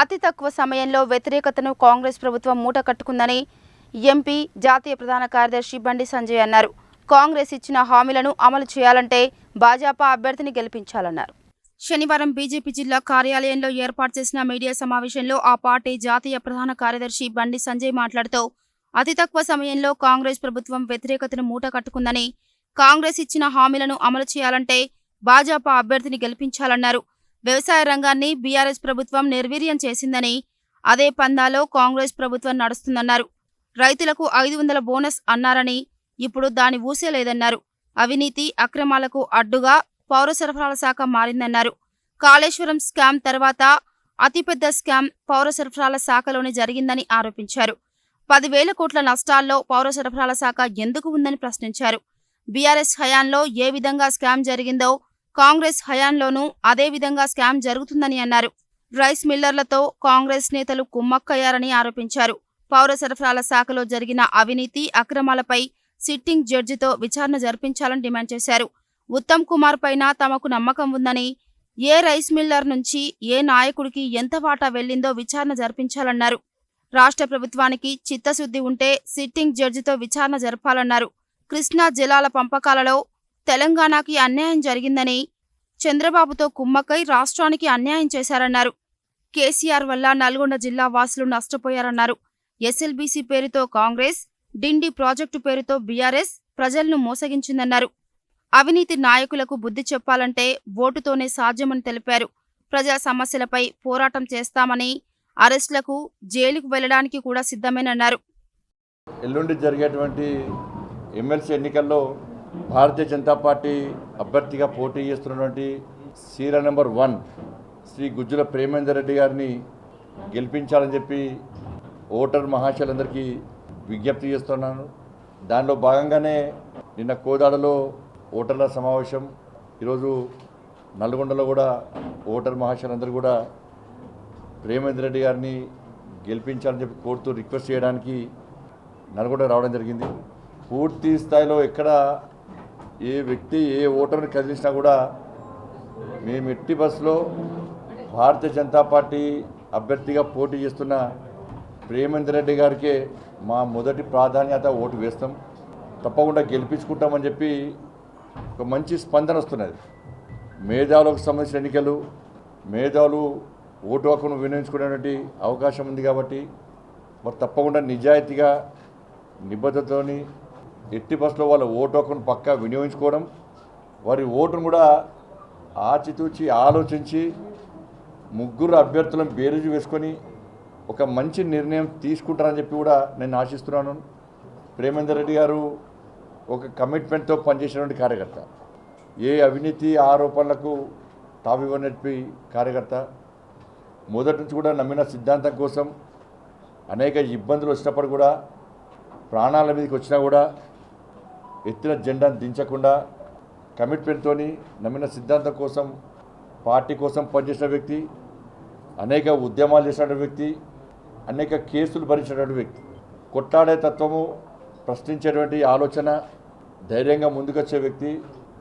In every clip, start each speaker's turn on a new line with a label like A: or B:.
A: అతి తక్కువ సమయంలో వ్యతిరేకతను కాంగ్రెస్ ప్రభుత్వం మూట కట్టుకుందని ఎంపీ జాతీయ ప్రధాన కార్యదర్శి బండి సంజయ్ అన్నారు. కాంగ్రెస్ ఇచ్చిన హామీలను అమలు చేయాలంటే భాజపా అభ్యర్థిని గెలిపించాలన్నారు. శనివారం బీజేపీ జిల్లా కార్యాలయంలో ఏర్పాటు చేసిన మీడియా సమావేశంలో ఆ పార్టీ జాతీయ ప్రధాన కార్యదర్శి బండి సంజయ్ మాట్లాడుతూ అతి తక్కువ సమయంలో కాంగ్రెస్ ప్రభుత్వం వ్యతిరేకతను మూట కట్టుకుందని కాంగ్రెస్ ఇచ్చిన హామీలను అమలు చేయాలంటే భాజపా అభ్యర్థిని గెలిపించాలన్నారు. వ్యవసాయ రంగాన్ని బీఆర్ఎస్ ప్రభుత్వం నిర్వీర్యం చేసిందని అదే పందాలో కాంగ్రెస్ ప్రభుత్వం నడుస్తుందన్నారు. రైతులకు ఐదు వందల బోనస్ అన్నారని ఇప్పుడు దాని ఊసే లేదన్నారు. అవినీతి అక్రమాలకు అడ్డుగా పౌర సరఫరాల శాఖ మారిందన్నారు. కాళేశ్వరం స్కామ్ తర్వాత అతిపెద్ద స్కామ్ పౌర సరఫరాల శాఖలోనే జరిగిందని ఆరోపించారు. పదివేల కోట్ల నష్టాల్లో పౌర సరఫరాల శాఖ ఎందుకు ఉందని ప్రశ్నించారు. బీఆర్ఎస్ హయాంలో ఏ విధంగా స్కామ్ జరిగిందో కాంగ్రెస్ హయాంలోనూ అదే విధంగా స్కామ్ జరుగుతుందని అన్నారు. రైస్ మిల్లర్లతో కాంగ్రెస్ నేతలు కుమ్మక్కయ్యారని ఆరోపించారు. పౌర సరఫరాల శాఖలో జరిగిన అవినీతి అక్రమాలపై సిట్టింగ్ జడ్జితో విచారణ జరిపించాలని డిమాండ్ చేశారు. ఉత్తమ్ కుమార్ పైన తమకు నమ్మకం ఉందని ఏ రైస్ మిల్లర్ నుంచి ఏ నాయకుడికి ఎంత వాటా వెళ్ళిందో విచారణ జరిపించాలన్నారు. రాష్ట్ర ప్రభుత్వానికి చిత్తశుద్ధి ఉంటే సిట్టింగ్ జడ్జితో విచారణ జరపాలన్నారు. కృష్ణా జలాల పంపకాలలో తెలంగాణకి అన్యాయం జరిగిందని చంద్రబాబుతో కుమ్మక్కై రాష్ట్రానికి అన్యాయం చేశారన్నారు. కేసీఆర్ వల్ల నల్గొండ జిల్లా వాసులు నష్టపోయారన్నారు. ఎస్ఎల్బీసీ పేరుతో కాంగ్రెస్ డిండి ప్రాజెక్టు పేరుతో బీఆర్ఎస్ ప్రజలను మోసగించిందన్నారు. అవినీతి నాయకులకు బుద్ధి చెప్పాలంటే ఓటుతోనే సాధ్యమని తెలిపారు. ప్రజా సమస్యలపై పోరాటం చేస్తామని అరెస్టులకు జైలుకు వెళ్ళడానికి కూడా సిద్ధమేనన్నారు.
B: ఎల్లుండి జరిగేటువంటి ఎమ్మెల్సీ ఎన్నికల్లో భారతీయ జనతా పార్టీ అభ్యర్థిగా పోటీ చేస్తున్నటువంటి serial number one Shri Gujjula Premender Reddy గారిని గెలిపించాలని చెప్పి ఓటర్ మహాశయులందరికీ విజ్ఞప్తి చేస్తున్నాను. దానిలో భాగంగానే నిన్న కోదాడలో ఓటర్ల సమావేశం. ఈరోజు నల్గొండలో కూడా ఓటర్ మహాశయులందరూ కూడా ప్రేమేందర్ రెడ్డి గారిని గెలిపించాలని చెప్పి కోరుతూ రిక్వెస్ట్ చేయడానికి నల్గొండ రావడం జరిగింది. పూర్తి స్థాయిలో ఎక్కడ ఏ వ్యక్తి ఏ ఓటర్ని కదిలించినా కూడా మేము ఎట్టి బస్సులో భారతీయ జనతా పార్టీ అభ్యర్థిగా పోటీ చేస్తున్న ప్రేమేందర్ రెడ్డి గారికే మా మొదటి ప్రాధాన్యత ఓటు వేస్తాం. తప్పకుండా గెలిపించుకుంటామని చెప్పి ఒక మంచి స్పందన వస్తున్నది. మేధావులకు సంబంధించిన ఎన్నికలు మేధావులు ఓటు హక్కును వినియోగించుకునేటువంటి అవకాశం ఉంది కాబట్టి మరి తప్పకుండా నిజాయితీగా నిబద్ధతతోని ఎట్టి బస్సులో వాళ్ళ ఓటు హక్కును పక్కా వినియోగించుకోవడం వారి ఓటును కూడా ఆచితూచి ఆలోచించి ముగ్గురు అభ్యర్థులను బేరుజు వేసుకొని ఒక మంచి నిర్ణయం తీసుకుంటారని చెప్పి కూడా నేను ఆశిస్తున్నాను. ప్రేమేందర్ రెడ్డి గారు ఒక కమిట్మెంట్తో పనిచేసినటువంటి కార్యకర్త. ఏ అవినీతి ఆరోపణలకు తావివ్వనప్పి కార్యకర్త. మొదటి నుంచి కూడా నమ్మిన సిద్ధాంతం కోసం అనేక ఇబ్బందులు వచ్చినప్పుడు కూడా ప్రాణాల మీదకి వచ్చినా కూడా ఎత్తిన జెండాను దించకుండా కమిట్మెంట్తో నమ్మిన సిద్ధాంతం కోసం పార్టీ కోసం పనిచేసిన వ్యక్తి అనేక ఉద్యమాలు చేసిన వ్యక్తి అనేక కేసులు భరించినటువంటి వ్యక్తి. కొట్లాడే తత్వము ప్రశ్నించేటువంటి ఆలోచన ధైర్యంగా ముందుకొచ్చే వ్యక్తి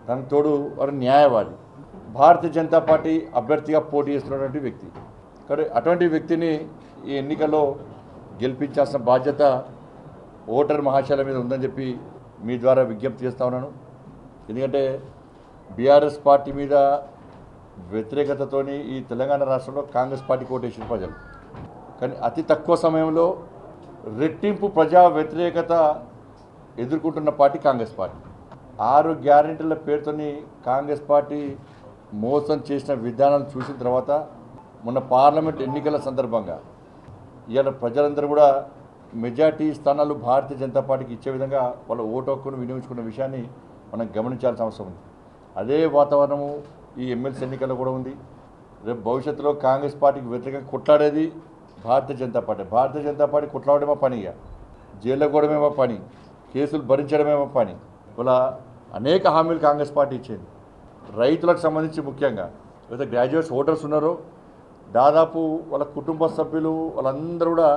B: తన తోడు వారు న్యాయవాది. భారతీయ జనతా పార్టీ అభ్యర్థిగా పోటీ చేస్తున్నటువంటి వ్యక్తి. కానీ అటువంటి వ్యక్తిని ఈ ఎన్నికల్లో గెలిపించాల్సిన బాధ్యత ఓటర్ మహాశాల మీద ఉందని చెప్పి మీ ద్వారా విజ్ఞప్తి చేస్తా ఉన్నాను. ఎందుకంటే బీఆర్ఎస్ పార్టీ మీద వ్యతిరేకతతోని ఈ తెలంగాణ రాష్ట్రంలో కాంగ్రెస్ పార్టీ కోటేసిన ప్రజలు. కానీ అతి తక్కువ సమయంలో రెట్టింపు ప్రజా వ్యతిరేకత ఎదుర్కొంటున్న పార్టీ కాంగ్రెస్ పార్టీ. ఆరు గ్యారెంటీల పేరుతోని కాంగ్రెస్ పార్టీ మోసం చేసిన విధానం చూసిన తర్వాత మొన్న పార్లమెంట్ ఎన్నికల సందర్భంగా ఇవాళ ప్రజలందరూ కూడా మెజార్టీ స్థానాలు భారతీయ జనతా పార్టీకి ఇచ్చే విధంగా వాళ్ళ ఓటు హక్కును వినియోగించుకున్న విషయాన్ని మనం గమనించాల్సిన అవసరం ఉంది. అదే వాతావరణము ఈ ఎమ్మెల్సీ ఎన్నికల్లో కూడా ఉంది. రేపు భవిష్యత్తులో కాంగ్రెస్ పార్టీకి వ్యతిరేకంగా కొట్లాడేది భారతీయ జనతా పార్టీ. భారతీయ జనతా పార్టీ కొట్లాడమే పని ఇక. జైల్లో కూడమేమో పని. కేసులు భరించడమేమో పని. ఇలా అనేక హామీలు కాంగ్రెస్ పార్టీ ఇచ్చింది. రైతులకు సంబంధించి ముఖ్యంగా లేదా గ్రాడ్యుయేట్స్ ఓటర్స్ ఉన్నారో దాదాపు వాళ్ళ కుటుంబ సభ్యులు వాళ్ళందరూ కూడా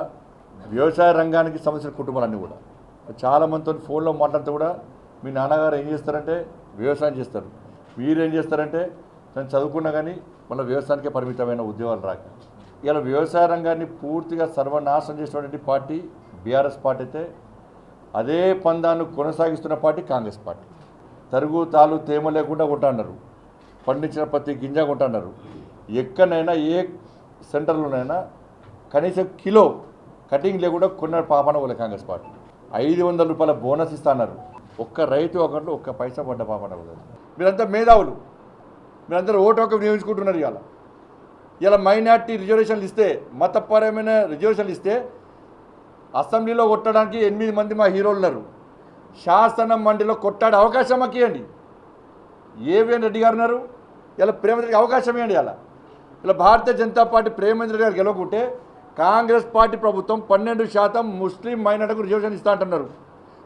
B: వ్యవసాయ రంగానికి సంబంధించిన కుటుంబాలన్నీ కూడా. చాలామందితో ఫోన్లో మాట్లాడితే కూడా మీ నాన్నగారు ఏం చేస్తారంటే వ్యవసాయం చేస్తారు. మీరు ఏం చేస్తారంటే నేను చదువుకున్నా కానీ మళ్ళీ వ్యవసాయానికే పరిమితమైన ఉద్యోగాలు రాక. ఇలా వ్యవసాయ రంగాన్ని పూర్తిగా సర్వనాశనం చేసినటువంటి పార్టీ బీఆర్ఎస్ పార్టీ అయితే అదే పందాన్ని కొనసాగిస్తున్న పార్టీ కాంగ్రెస్ పార్టీ. తరుగు తాలు తేమ లేకుండా కొంటున్నారు పండించిన ప్రతి గింజ కొంటున్నారు ఎక్కడైనా ఏ సెంటర్లోనైనా కనీసం కిలో కటింగ్ లేకుండా కొన్న పాపన వాళ్ళ కాంగ్రెస్ పార్టీ. ఐదు వందల రూపాయల బోనస్ ఇస్తున్నారు ఒక్క రైతు ఒకళ్ళు ఒక్క పైసా పడ్డ పాపన వాళ్ళు మీరంతా మేధావులు. మీరందరూ ఓటు ఒక నియమించుకుంటున్నారు ఇవాళ. ఇలా మైనార్టీ రిజర్వేషన్లు ఇస్తే మతపరమైన రిజర్వేషన్లు ఇస్తే అసెంబ్లీలో కొట్టడానికి ఎనిమిది మంది మా హీరోలు ఉన్నారు. శాసన మండలిలో కొట్టాడే అవకాశం మాకు ఇవ్వండి. ఏవిఎన్ రెడ్డి గారు ఉన్నారు. ఇలా ప్రేమేంద్ర అవకాశం ఇవ్వండి ఇలా ఇలా భారతీయ జనతా పార్టీ ప్రేమేంద్ర గారు గెలవకుంటే కాంగ్రెస్ పార్టీ ప్రభుత్వం పన్నెండు శాతం ముస్లిం మైనార్టీకు రిజర్వేషన్ ఇస్తా అంటున్నారు.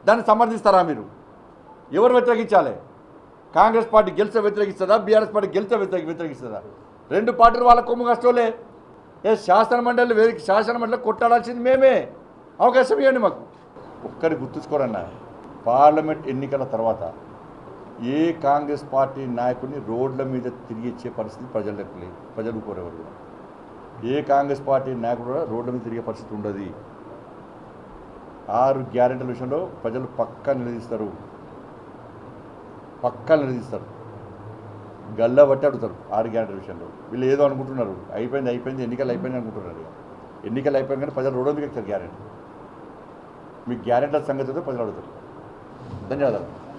B: దాన్ని సమర్థిస్తారా మీరు? ఎవరు వ్యతిరేకించాలి? కాంగ్రెస్ పార్టీ గెలిచే వ్యతిరేకిస్తుందా? బీఆర్ఎస్ పార్టీ గెలిచే వ్యతిరేక వ్యతిరేకిస్తుందా? రెండు పార్టీలు వాళ్ళ కొమ్ము కష్టోలే. ఏ శాసన మండలి వేదిక శాసనమండలి కొట్టాడాల్సింది మేమే. అవకాశం ఇవ్వండి మాకు. ఒక్కరి గుర్తుంచుకోరన్నా పార్లమెంట్ ఎన్నికల తర్వాత ఏ కాంగ్రెస్ పార్టీ నాయకుడిని రోడ్ల మీద తిరిగిచ్చే పరిస్థితి ప్రజలకు లేదు ప్రజలు కోరేవారు కూడా ఏ కాంగ్రెస్ పార్టీ నాయకుడు కూడా రోడ్ల మీద తిరిగే పరిస్థితి ఉండదు. ఆరు గ్యారెంటీల విషయంలో ప్రజలు పక్కా నిలదీస్తారు. పక్కా నిలదీస్తారు. గల్లా బట్టి అడుగుతారు ఆరు గ్యారెంటీల విషయంలో. వీళ్ళు ఏదో అనుకుంటున్నారు. అయిపోయింది అయిపోయింది ఎన్నికలు అయిపోయింది అనుకుంటున్నారు ఎన్నికలు అయిపోయింది కానీ ప్రజలు రోడ్డు మీద ఎక్కుతారు గ్యారెంటీ. మీకు గ్యారెంటీల సంగతి ప్రజలు అడుగుతారు. ధన్యవాదాలు.